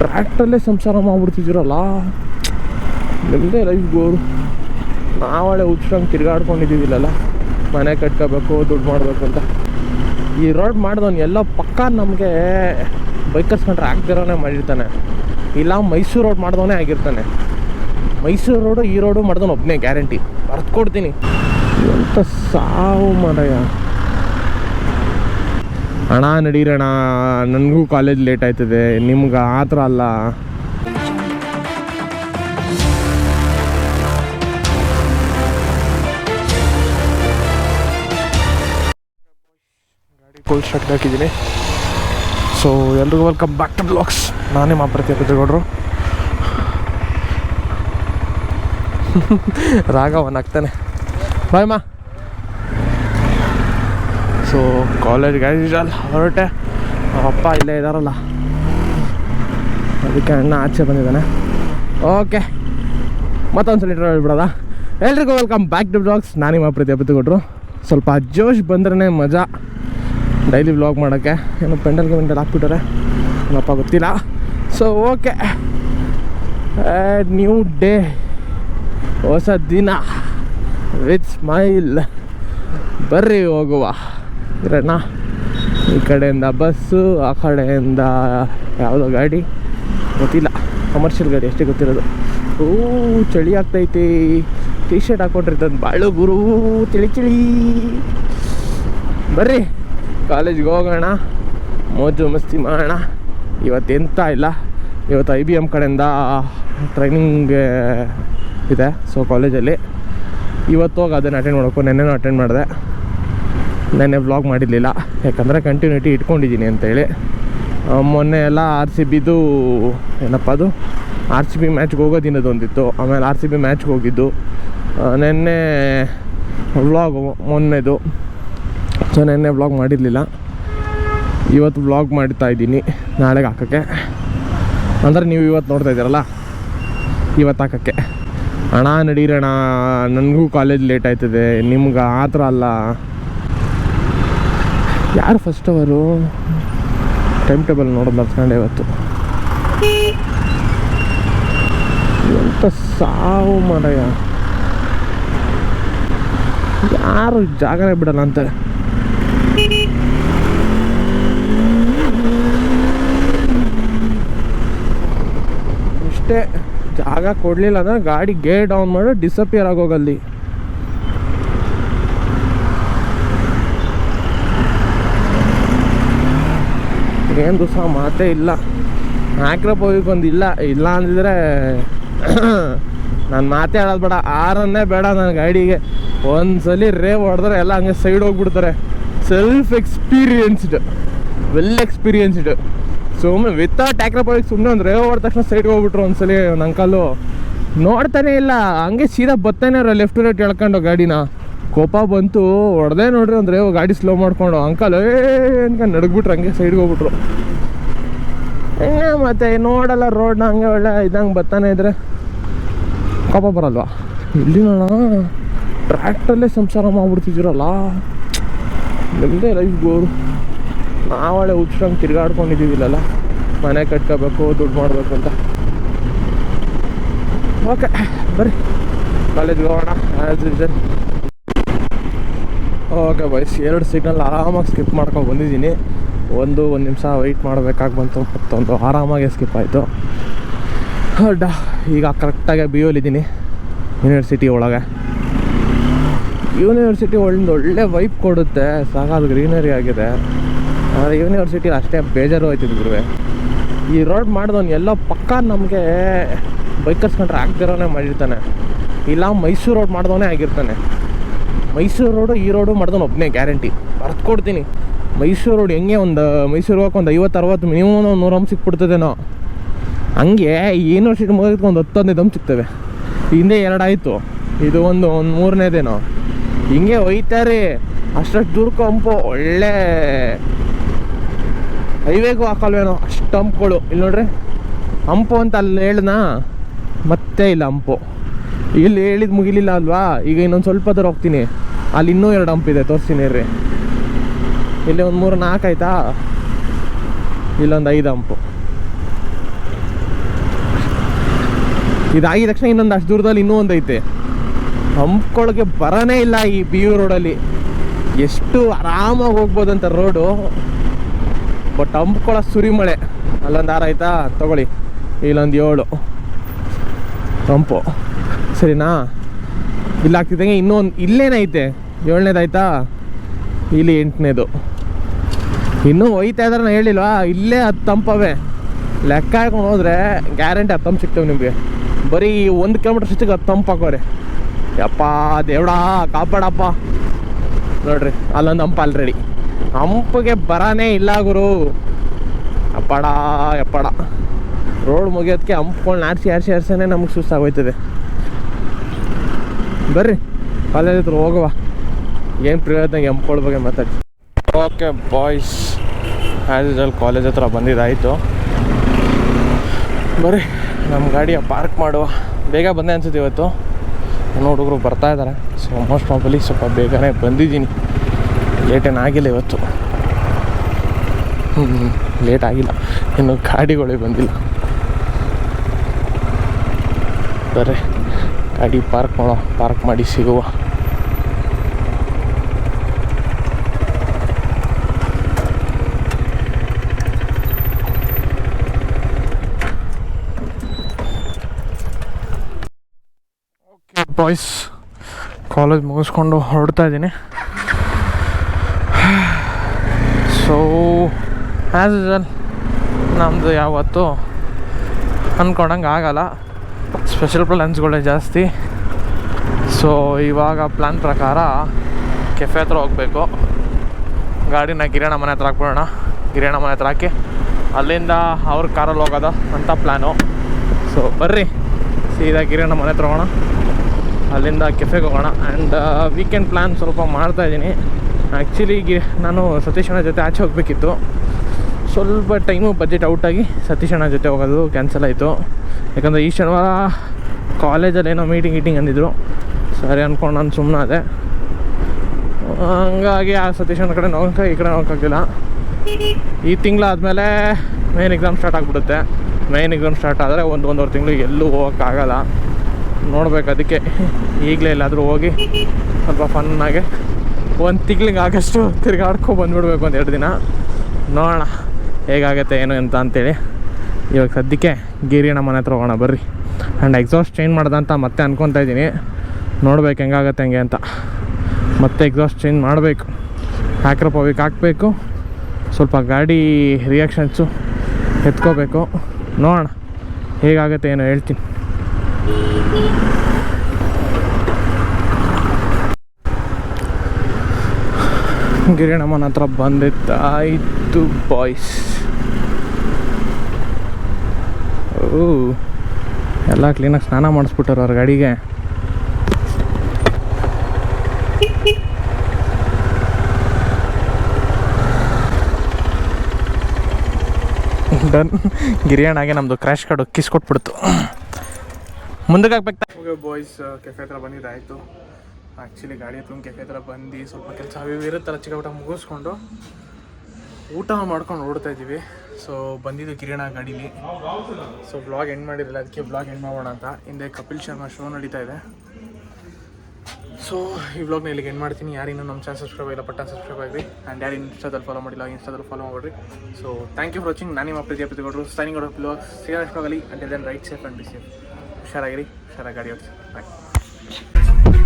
ಟ್ರ್ಯಾಕ್ಟ್ರಲ್ಲೇ ಸಂಸಾರ ಮಾಡ್ಬಿಡ್ತಿದ್ದೀರಲ್ಲ? ನಿಮ್ಮದೇ ಲೈಫ್ ಗೋರು ನಾವಳೆ ಹುಚ್ಚಂಗೆ ತಿರ್ಗಾಡ್ಕೊಂಡಿದ್ದೀವಿಲ್ಲಲ್ಲ? ಮನೆ ಕಟ್ಕೋಬೇಕು, ದುಡ್ಡು ಮಾಡಬೇಕು ಅಂತ. ಈ ರೋಡ್ ಮಾಡಿದವನು ಎಲ್ಲ ಪಕ್ಕ ನಮಗೆ ಬೈಕರ್ಸ್ ಕಂಡ್ರೆ ಆಗ್ದಿರೋನೇ ಮಾಡಿರ್ತಾನೆ. ಇಲ್ಲ, ಮೈಸೂರು ರೋಡ್ ಮಾಡಿದವನೇ ಆಗಿರ್ತಾನೆ. ಮೈಸೂರು ರೋಡು ಈ ರೋಡು ಮಾಡಿದವನು ಒಬ್ಬನೇ ಗ್ಯಾರಂಟಿ ಕೊಡ್ತೀನಿ. ಎಂಥ ಸಾವು ಮಾಡಯ್ಯ ಅಣ್ಣ ನಡೀರಣ ನನಗೂ ಕಾಲೇಜ್ ಲೇಟ್ ಆಯ್ತದೆ, ನಿಮ್ಗೆ ಆ ಥರ ಅಲ್ಲ. ಗಾಡಿ ಕೋಲ್ಡ್ ಸ್ಟಾರ್ಟ್ ಹಾಕಿದ್ದೀನಿ ಸೊ ಎಲ್ರಿಗೂ ವೆಲ್ಕಮ್ ಬ್ಯಾಕ್ ಟು ಬ್ಲಾಗ್ಸ್ ನಾನೇ ಮಾಪ್ರತಿ ಪೆದ್ದಗೌಡರು ರಾಘವನ್ ಆಗ್ತಾನೆ. ಬಾಯ್ ಮಾ. ಸೊ ಕಾಲೇಜ್ ಗಾಡಿ ಹೊರಟೆ. ಅಪ್ಪ ಇಲ್ಲೇ ಇದ್ದಾರಲ್ಲ ಅದಕ್ಕೆ ಅಣ್ಣ ಆಚೆ ಬಂದಿದ್ದಾನೆ. ಓಕೆ ಮತ್ತೊಂದ್ಸಲ ಸಲ ಹೇಳ್ಬಿಡೋದ? ಎಲ್ರಿಗೂ ವೆಲ್ಕಮ್ ಬ್ಯಾಕ್ ಟು ಬ್ಲಾಗ್ಸ್ ನಾನು ನಿಮ್ಮ ಪ್ರೀತಿ ಕೊಟ್ಟರು ಸ್ವಲ್ಪ ಜೋಶ್ ಬಂದ್ರೇ ಮಜಾ. ಡೈಲಿ ವ್ಲಾಗ್ ಮಾಡೋಕ್ಕೆ. ಏನೋ ಪೆಂಡಲ್ ಮೆಂಡಲ್ ಹಾಕ್ಬಿಟ್ಟರೆ. ಏನಪ್ಪ ಗೊತ್ತಿಲ್ಲ. ಸೊ ಓಕೆ ನ್ಯೂ ಡೇ ಹೊಸ ದಿನ. ವಿತ್ ಸ್ಮೈಲ್ ಬರ್ರಿ ಹೋಗುವ. ಇರೋಣ ಈ ಕಡೆಯಿಂದ ಬಸ್ಸು, ಆ ಕಡೆಯಿಂದ ಯಾವುದೋ ಗಾಡಿ? ಗೊತ್ತಿಲ್ಲ. ಕಮರ್ಷಿಯಲ್ ಗಾಡಿ ಅಷ್ಟೇ ಗೊತ್ತಿರೋದು. ಓ, ಚಳಿ ಆಗ್ತೈತಿ. ಟಿ ಶರ್ಟ್ ಹಾಕೊಂಡಿರ್ತದೆ ಬಾಳು ಗುರು ಚಳಿ ಚಳಿ ಬರ್ರಿ ಕಾಲೇಜ್ಗೆ ಹೋಗೋಣ. ಮೋಜು ಮಸ್ತಿ ಮಾಡೋಣ. ಇವತ್ತು ಎಂತ ಇಲ್ಲ. ಇವತ್ತು ಐ ಬಿ ಎಂ ಕಡೆಯಿಂದ ಟ್ರೈನಿಂಗ್ ಇದೆ ಸೊ ಕಾಲೇಜಲ್ಲಿ ಇವತ್ತು ಹೋಗಿ ಅದನ್ನು ಅಟೆಂಡ್ ಮಾಡಬೇಕು. ನೆನ್ನೆನೂ ಅಟೆಂಡ್ ಮಾಡಿದೆ. ನೆನ್ನೆ ವ್ಲಾಗ್ ಮಾಡಿರಲಿಲ್ಲ. ಯಾಕಂದರೆ ಕಂಟಿನ್ಯೂಟಿ ಇಟ್ಕೊಂಡಿದ್ದೀನಿ ಅಂತೇಳಿ. ಮೊನ್ನೆ ಎಲ್ಲ ಆರ್ ಸಿ ಬಿದು ಏನಪ್ಪ ಅದು? ಆರ್ ಸಿ ಬಿ ಮ್ಯಾಚ್ಗೆ ಹೋಗೋ ದಿನದೊಂದಿತ್ತು ಆಮೇಲೆ ಆರ್ ಸಿ ಬಿ ಮ್ಯಾಚ್ಗೆ ಹೋಗಿದ್ದು. ನೆನ್ನೆ ವ್ಲಾಗು ಮೊನ್ನೆದು. ಸೊ ನೆನ್ನೆ ವ್ಲಾಗ್ ಮಾಡಿರಲಿಲ್ಲ. ಇವತ್ತು ವ್ಲಾಗ್ ಮಾಡ್ತಾ ಇದ್ದೀನಿ. ನಾಳೆಗೆ ಹಾಕೋಕ್ಕೆ. ಅಂದರೆ ನೀವು ಇವತ್ತು ನೋಡ್ತಾ ಇದ್ದೀರಲ್ಲ? ಇವತ್ತು ಹಾಕೋಕ್ಕೆ. ಅಣ್ಣ ನಡೀರಣ್ಣ ನನಗೂ ಕಾಲೇಜ್ ಲೇಟ್ ಆಯ್ತದೆ. ನಿಮ್ಗೆ ಆ ಥರ ಅಲ್ಲ. ಯಾರು ಫಸ್ಟ್ ಅವರು? ಟೈಮ್ ಟೇಬಲ್ ನೋಡೋದು ಮರ್ಸ್ಕೊಂಡೆ ಇವತ್ತು. ಎಂಥ ಸಾವು ಮಾಡಯ್ಯ ಯಾರು ಜಾಗನೇ ಬಿಡಲ್ಲ ಅಂತ. ಇಷ್ಟೇ ಜಾಗ ಕೊಡಲಿಲ್ಲ ಅಂದ್ರೆ ಗಾಡಿ ಗೇರ್ ಡೌನ್ ಮಾಡಿ ಡಿಸಪಿಯರ್ ಆಗೋಗಲ್ಲಿ. ಏನು ದಿವಸ ಮಾತೇ ಇಲ್ಲ. ಹಾಕ್ರಪ್ಪ ಒಂದು ಇಲ್ಲ ಇಲ್ಲ ಅಂದಿದ್ರೆ ನಾನು ಮಾತೇ ಆಡೋದು ಬೇಡ, ಆರನ್ನೇ ಬೇಡ ನನ್ನ ಗಾಡಿಗೆ. ಒಂದ್ಸಲಿ ರೇ ಹೊಡೆದ್ರೆ ಎಲ್ಲ ಹಂಗೆ ಸೈಡ್ ಹೋಗ್ಬಿಡ್ತಾರೆ. ಸೆಲ್ಫ್ ಎಕ್ಸ್ಪೀರಿಯನ್ಸ್ಡ್ ವೆಲ್ ಎಕ್ಸ್ಪೀರಿಯನ್ಸ್ಡ್ ಸುಮ್ಮನೆ ವಿತೌಟ್ ಟ್ಯಾಕ್ರಪೋವಿಗೆ ಸುಮ್ಮನೆ ಒಂದು ರೇ ಹೊಡೆದ ತಕ್ಷಣ ಸೈಡ್ಗೆ ಹೋಗ್ಬಿಟ್ರು ಒಂದ್ಸಲಿ ನನ್ನ ಅಂಕಲು ನೋಡ್ತಾನೆ ಇಲ್ಲ, ಹಂಗೆ ಸೀದಾ ಬರ್ತಾನೆ ಅವ್ರ ಲೆಫ್ಟ್ ರೈಟ್ ಎಳ್ಕೊಂಡು ಗಾಡಿನ. ಕೋಪ ಬಂತು, ಹೊಡೆದೆ ನೋಡ್ರಿ ಅಂದರೆ ಗಾಡಿ ಸ್ಲೋ ಮಾಡ್ಕೊಂಡು, ಅಂಕಲ್, ಏ ಅನ್ಕೊಂಡು ನಡಗ್ಬಿಟ್ರು ಹಂಗೆ ಸೈಡ್ಗೆ ಹೋಗ್ಬಿಟ್ರು. ಹೆಂಗೆ ಮತ್ತೆ ನೋಡಲ್ಲ ರೋಡ್ನ ಹಂಗೆ ಒಳ್ಳೆ ಇದಂಗೆ ಬರ್ತಾನೆ ಇದ್ರೆ. ಕೋಪ ಬರಲ್ವಾ? ಇಲ್ಲಿ ನೋಡ ಟ್ರ್ಯಾಕ್ಟ್ರಲ್ಲೇ ಸಂಸಾರ ಮಾಡ್ಬಿಡ್ತಿದ್ದೀರಲ್ಲ. ನಿಮ್ಮದೇ ಲೈಫ್ ಗೋರು ನಾವಳೆ ಹುಚ್ಚಂಗೆ ತಿರ್ಗಾಡ್ಕೊಂಡಿದ್ದೀವಿಲ್ಲ ಮನೆ ಕಟ್ಕೋಬೇಕು, ದುಡ್ಡು ಮಾಡಬೇಕು ಅಂತ. ಓಕೆ ಬರ್ರಿ ಕಾಲೇಜ್ಗೆ ಹೋಗೋಣ ಆ್ಯಸ್ ಯೂಸಲ್ ಓಕೆ ಬೈಸ್ ಎರಡು ಸಿಗ್ನಲ್ ಆರಾಮಾಗಿ ಸ್ಕಿಪ್ ಮಾಡ್ಕೊಂಡು ಬಂದಿದ್ದೀನಿ. ಒಂದು ಒಂದು ನಿಮಿಷ ವೆಯ್ಟ್ ಮಾಡಬೇಕಾಗಿ ಬಂತು, ಮತ್ತೊಂದು ಆರಾಮಾಗಿ ಸ್ಕಿಪ್ ಆಯಿತು. ಡ ಈಗ ಕರೆಕ್ಟಾಗಿ ಬಿ ಇದ್ದೀನಿ ಯೂನಿವರ್ಸಿಟಿ ಒಳಗೆ. ಯೂನಿವರ್ಸಿಟಿ ಒಂದು ಒಳ್ಳೆ ವೈಪ್ ಕೊಡುತ್ತೆ ಸಾಕಾದ ಗ್ರೀನರಿ ಆಗಿದೆ. ಆದರೆ ಯೂನಿವರ್ಸಿಟಿ ಅಷ್ಟೇ ಬೇಜಾರು ಆಯ್ತಿದ್ದು ಗುರುವೆ. ಈ ರೋಡ್ ಮಾಡಿದವನು ಎಲ್ಲ ಪಕ್ಕ ನಮಗೆ ಬೈಕರ್ಸ್ ಕಂಡ್ರೆ ಆಗ್ತಿರೋನೇ ಮಾಡಿರ್ತಾನೆ. ಇಲ್ಲ, ಮೈಸೂರು ರೋಡ್ ಮಾಡಿದವನೇ ಆಗಿರ್ತಾನೆ. ಮೈಸೂರು ರೋಡು, ಈ ರೋಡು ಮಾಡಿದವನು ಒಬ್ಬನೇ ಗ್ಯಾರಂಟಿ ಕೊಡ್ತೀನಿ. ಮೈಸೂರು ರೋಡ್ ಹೆಂಗೆ ಒಂದು, ಮೈಸೂರು ಹೋಗಕ್ಕೆ ಒಂದು ಐವತ್ತು, ಅರವತ್ತು ಮಿನಿಮಮ್ ಒಂದು ನೂರು ಹಂಪ್ ಸಿಕ್ಬಿಡ್ತದೇನೋ ಹಂಗೆ ಈ ಯೂನಿವರ್ಸಿಟಿ ಮುಗಿದಕ್ಕೆ ಒಂದು ಹತ್ತು ಹದಿನೈದು ಹಂಪ್ ಸಿಗ್ತವೆ. ಹಿಂದೆ ಎರಡು ಆಯಿತು. ಇದು ಒಂದು ಒಂದು ಮೂರನೇದೇನೋ. ಹಿಂಗೆ ಒಯ್ತಾರೆ ಅಷ್ಟಷ್ಟು ದೂರಕ್ಕೂ ಹಂಪು ಒಳ್ಳೆ ಹೈವೇಗೂ ಹಾಕಲ್ವೇನೋ. ಅಷ್ಟು ಹಂಪ್ಗಳು. ಇಲ್ಲಿ ನೋಡ್ರಿ. ಹಂಪು ಅಂತ ಅಲ್ಲಿ ಹೇಳ್ದ? ಮತ್ತೆ ಇಲ್ಲ ಹಂಪು. ಇಲ್ಲಿ ಹೇಳಿದ್ ಮುಗಿಲಿಲ್ಲ ಅಲ್ವಾ? ಈಗ ಇನ್ನೊಂದು ಸ್ವಲ್ಪ ದೂರ ಹೋಗ್ತೀನಿ. ಅಲ್ಲಿ ಇನ್ನೂ ಎರಡು ಹಂಪ್ ಇದೆ, ತೋರಿಸ್ತೀನಿ ರೀ ಇಲ್ಲಿ ಒಂದು ಮೂರು ನಾಲ್ಕು ಆಯ್ತಾ? ಇಲ್ಲೊಂದು ಐದು ಹಂಪು ಇದಾಗಿದ ತಕ್ಷಣ ಇನ್ನೊಂದು ಅಷ್ಟು ದೂರದಲ್ಲಿ ಇನ್ನೂ ಒಂದು ಐತೆ. ಹಂಪ್ಕೊಳಗೆ ಬರನೇ ಇಲ್ಲ ಈ ಬಿ ಯು ರೋಡಲ್ಲಿ. ಎಷ್ಟು ಆರಾಮಾಗಿ ಹೋಗ್ಬೋದಂತ ರೋಡು. ಬಟ್ ಹಂಪ್ಕೊಳ ಸುರಿಮಳೆ ಅಲ್ಲೊಂದು ಆರು ಆಯ್ತಾ? ತಗೊಳ್ಳಿ. ಇಲ್ಲೊಂದು ಏಳು. ಹಂಪು ಸರಿನಾ? ಇಲ್ಲಿ ಆಗ್ತಿದ್ದಂಗೆ ಇನ್ನೊಂದು ಇಲ್ಲೇನೈತೆ ಏಳನೇದಾಯ್ತಾ ಇಲ್ಲಿ ಎಂಟನೇದು. ಇನ್ನೂ ಒಯ್ತಾ ಇದಾರೆ ನಾನು ಹೇಳಿಲ್ವಾ? ಇಲ್ಲೇ ಹತ್ತು ತಂಪವೆ. ಲೆಕ್ಕ ಹಾಕೊಂಡು ಹೋದ್ರೆ ಗ್ಯಾರಂಟಿ ಹತ್ತು ತಂಪು ಸಿಗ್ತವೆ ನಿಮಗೆ. ಬರೀ ಒಂದು ಕಿಲೋಮೀಟ್ರ್ ಸುತ್ತಿಗೆ ಹತ್ತು ತಂಪು ಹಾಕೋರೆ. ಯಪ್ಪ, ದೇವಡಾ, ಕಾಪಾಡಪ್ಪ. ನೋಡ್ರಿ, ಅಲ್ಲೊಂದು ಹಂಪ ಆಲ್ರೆಡಿ ಹಂಪಿಗೆ ಬರಾನೇ ಇಲ್ಲ ಗುರು. ಅಪ್ಪಡಾ ಎಪ್ಪಡ ರೋಡ್ ಮುಗಿಯೋದಕ್ಕೆ ಹಂಪ್ಕೊಂಡು ಆರಿಸಿ ಆರಿಸಿ ಆರಿಸೇ ನಮಗೆ ಸುಸ್ತಾಗೋಯ್ತದೆ ಬರ್ರಿ. ಕಾಲೇಜ್ ಹೋಗುವ. ಏನು ಪ್ರಯೋಜನ ಎಂಪೋಳ್ ಬಗ್ಗೆ ಮಾತಾಡಿ. Okay boys as usual college ಹತ್ರ ಬಂದಿದ್ದಾಯಿತು. ಬರ್ರಿ ನಮ್ಮ ಗಾಡಿಯ ಪಾರ್ಕ್ ಮಾಡುವ. ಬೇಗ ಬಂದೆ ಅನ್ಸುತ್ತೆ ಇವತ್ತು. ನನ್ನ ಹುಡುಗರು ಬರ್ತಾ ಇದ್ದಾರೆ ಸೊ ಮೋಸ್ಟ್ ಪ್ರಾಬಲಿ ಸ್ವಲ್ಪ ಬೇಗನೆ ಬಂದಿದ್ದೀನಿ. ಲೇಟೇನು ಆಗಿಲ್ಲ ಇವತ್ತು. ಹ್ಞೂ ಲೇಟ್ ಆಗಿಲ್ಲ. ಇನ್ನು ಗಾಡಿಗಳೇ ಬಂದಿಲ್ಲ. ಬರ್ರಿ. ಗಾಡಿ ಪಾರ್ಕ್ ಮಾಡೋ, ಪಾರ್ಕ್ ಮಾಡಿ ಸಿಗುವ. ಬಾಯ್ಸ್ ಕಾಲೇಜ್ ಮುಗಿಸ್ಕೊಂಡು ಹೊರಡ್ತಾ ಇದ್ದೀನಿ. ಸೊ ಆ್ಯಸ್ ನಮ್ಮದು ಯಾವತ್ತು ಅಂದ್ಕೊಂಡಂಗೆ ಆಗಲ್ಲ. ಸ್ಪೆಷಲ್ ಪ್ಲ್ಯಾನ್ಸ್ಗಳೇ ಜಾಸ್ತಿ. ಸೊ ಇವಾಗ ಪ್ಲ್ಯಾನ್ ಪ್ರಕಾರ ಕೆಫೆ ಹತ್ರ ಹೋಗಬೇಕು. ಗಾಡಿನ ಗಿರಣ ಮನೆ ಹತ್ರ ಹಾಕ್ಬಿಡೋಣ. ಗಿರಣ ಮನೆ ಹತ್ರ ಹಾಕಿ ಅಲ್ಲಿಂದ ಅವ್ರ ಕಾರಲ್ಲಿ ಹೋಗೋದ ಅಂತ ಪ್ಲ್ಯಾನು ಸೊ ಬರ್ರಿ. ಸೀದಾ ಗಿರಣ ಮನೆ ಹತ್ರ ಹೋಗೋಣ. ಅಲ್ಲಿಂದ ಕೆಫೆಗೆ ಹೋಗೋಣ. ಆ್ಯಂಡ್ ವೀಕೆಂಡ್ ಪ್ಲ್ಯಾನ್ ಸ್ವಲ್ಪ ಮಾಡ್ತಾ ಇದ್ದೀನಿ. ಆ್ಯಕ್ಚುಲಿ ಗಿ ನಾನು ಸತೀಶನ ಜೊತೆ ಆಚೆ ಹೋಗಬೇಕಿತ್ತು. ಸ್ವಲ್ಪ ಟೈಮು ಬಜೆಟ್ ಔಟಾಗಿ ಸತೀಶಣ್ಣ ಜೊತೆ ಹೋಗೋದು ಕ್ಯಾನ್ಸಲ್ ಆಯಿತು. ಯಾಕಂದರೆ ಈ ಶನಿವಾರ ಕಾಲೇಜಲ್ಲಿ ಏನೋ ಮೀಟಿಂಗ್ ಗೀಟಿಂಗ್ ಅಂದಿದ್ರು. ಸರಿ ಅಂದ್ಕೊಂಡು ನಾನು ಸುಮ್ಮನೆ ಅದೇ ಹಂಗಾಗಿ ಆ ಸತೀಶಣ್ಣ ಕಡೆ ನೋಡೋಕೆ ಈ ಕಡೆ ನೋಡೋಕ್ಕಾಗಲಿಲ್ಲ ಈ ತಿಂಗಳಾದಮೇಲೆ ಮೇನ್ ಎಕ್ಸಾಮ್ ಸ್ಟಾರ್ಟ್ ಆಗಿಬಿಡುತ್ತೆ. ಮೇನ್ ಎಕ್ಸಾಮ್ ಸ್ಟಾರ್ಟ್ ಆದರೆ ಒಂದು, ಒಂದೂವರೆ ತಿಂಗಳು ಎಲ್ಲೂ ಹೋಗೋಕ್ಕಾಗಲ್ಲ ನೋಡ್ಬೇಕು ಅದಕ್ಕೆ. ಈಗಲೇ ಎಲ್ಲಾದರೂ ಹೋಗಿ ಸ್ವಲ್ಪ ಫನ್ನಾಗಿ ಒಂದು ತಿಂಗ್ಳಿಗೆ ಆಗಷ್ಟು ತಿರ್ಗಾಡ್ಕೊ ಬಂದುಬಿಡ್ಬೇಕು ಒಂದು ಎರಡು ದಿನ. ನೋಡೋಣ. ಹೇಗಾಗತ್ತೆ, ಏನು ಅಂತ ಅಂತೇಳಿ. ಇವಾಗ ಸದ್ಯಕ್ಕೆ ಗಿರಿಯಣ್ಣ ಮನೆ ಹತ್ರ ಹೋಗೋಣ, ಬರ್ರಿ. ಆ್ಯಂಡ್ ಎಕ್ಸಾಸ್ಟ್ ಚೇಂಜ್ ಮಾಡ್ದಂತ ಮತ್ತೆ ಅಂದ್ಕೊತಾ ಇದ್ದೀನಿ. ನೋಡ್ಬೇಕು ಹೆಂಗಾಗತ್ತೆ, ಹೆಂಗೆ ಅಂತ. ಮತ್ತೆ ಎಕ್ಸಾಸ್ಟ್ ಚೇಂಜ್ ಮಾಡಬೇಕು. ಹ್ಯಾಕ್ರಪ್ ಹೋಗಿಕ್ಕೆ ಹಾಕಬೇಕು. ಸ್ವಲ್ಪ ಗಾಡಿ ರಿಯಾಕ್ಷನ್ಸು ಎತ್ಕೋಬೇಕು. ನೋಡೋಣ, ಹೇಗಾಗತ್ತೆ, ಏನೋ ಹೇಳ್ತೀನಿ. ಗಿರಿಣಮ್ಮನ ಹತ್ರ ಬಂದಿದ್ದಾಯಿತು ಬಾಯ್ಸ್ ಓ, ಎಲ್ಲ ಕ್ಲೀನಾಗಿ ಸ್ನಾನ ಮಾಡಿಸ್ಬಿಟ್ಟಾರ ಅವ್ರ ಗಾಡಿಗೆ. ಡನ್, ಗಿರಿಯಣ್ಣಾಗೆ ನಮ್ಮದು ಕ್ರ್ಯಾಶ್ ಕಾರ್ಡು ಕಿಸ್ಕೊಟ್ಬಿಡ್ತು ಮುಂದಕ್ಕೆ ಹಾಕ್ಬೇಕು? ಬಾಯ್ಸ್ ಕೆಫೆ ಹತ್ರ ಬಂದಿದ್ದಾಯಿತು. ಆ್ಯಕ್ಚುಲಿ ಗಾಡಿ ತುಂಬ ಕೆಫೆ ಹತ್ರ ಬಂದು ಸ್ವಲ್ಪ ಕೆಲಸ ಅವು ಇರುತ್ತಲ್ಲ ಚಿಕ್ಕ ಊಟ ಮುಗಿಸ್ಕೊಂಡು ಊಟ ಮಾಡ್ಕೊಂಡು ಓಡ್ತಾ ಇದ್ದೀವಿ. ಸೊ ಬಂದಿದ್ದು ಕಿರಣ ಗಾಡೀಲಿ. ಸೊ ಬ್ಲಾಗ್ ಎಂಡ್ ಮಾಡಿರಲಿಲ್ಲ ಅದಕ್ಕೆ ಬ್ಲಾಗ್ ಎಂಡ್ ಮಾಡೋಣ ಅಂತ. ಹಿಂದೆ ಕಪಿಲ್ ಶರ್ಮಾ ಶೋ ನಡೀತಾ ಇದೆ. ಸೊ ಈ ಬ್ಲಾಗ್ನ ಇಲ್ಲಿಗೆ ಎಂಡ್ ಮಾಡ್ತೀನಿ. ಯಾರಿನ್ನೂ ನಮ್ಮ ಚಾನಲ್ ಸಬ್ಸ್ಕ್ರೈಬ್ ಇಲ್ಲ ಪಟ್ಟ ಸಬ್ಸ್ಕ್ರೈಬ್ ಆಗಿರಿ. ಆ್ಯಂಡ್ ಯಾರು ಇನ್ಸ್ಟಾದಲ್ಲಿ ಫಾಲೋ ಮಾಡಿಲ್ಲ ಇನ್ಸ್ಟಾದಲ್ಲಿ ಫಾಲೋ ಮಾಡಿರಿ. So thank you for watching ನಾನು ನಿಮ್ಮ ಪ್ರೀತಿಯ ಪ್ರೀತಿಗೌಡರು ಸೈನಿಂಗ್ ಔಟ್ ಬ್ಲಾಗ್ ಸಿಗೋ ಆಗಲಿ and then ride safe and be safe ಹುಷಾರಾಗಿರಿ. ಹುಷಾರಾಗಿ ಗಾಡಿ ಓಡಿಸಿ. ಬಾಯ್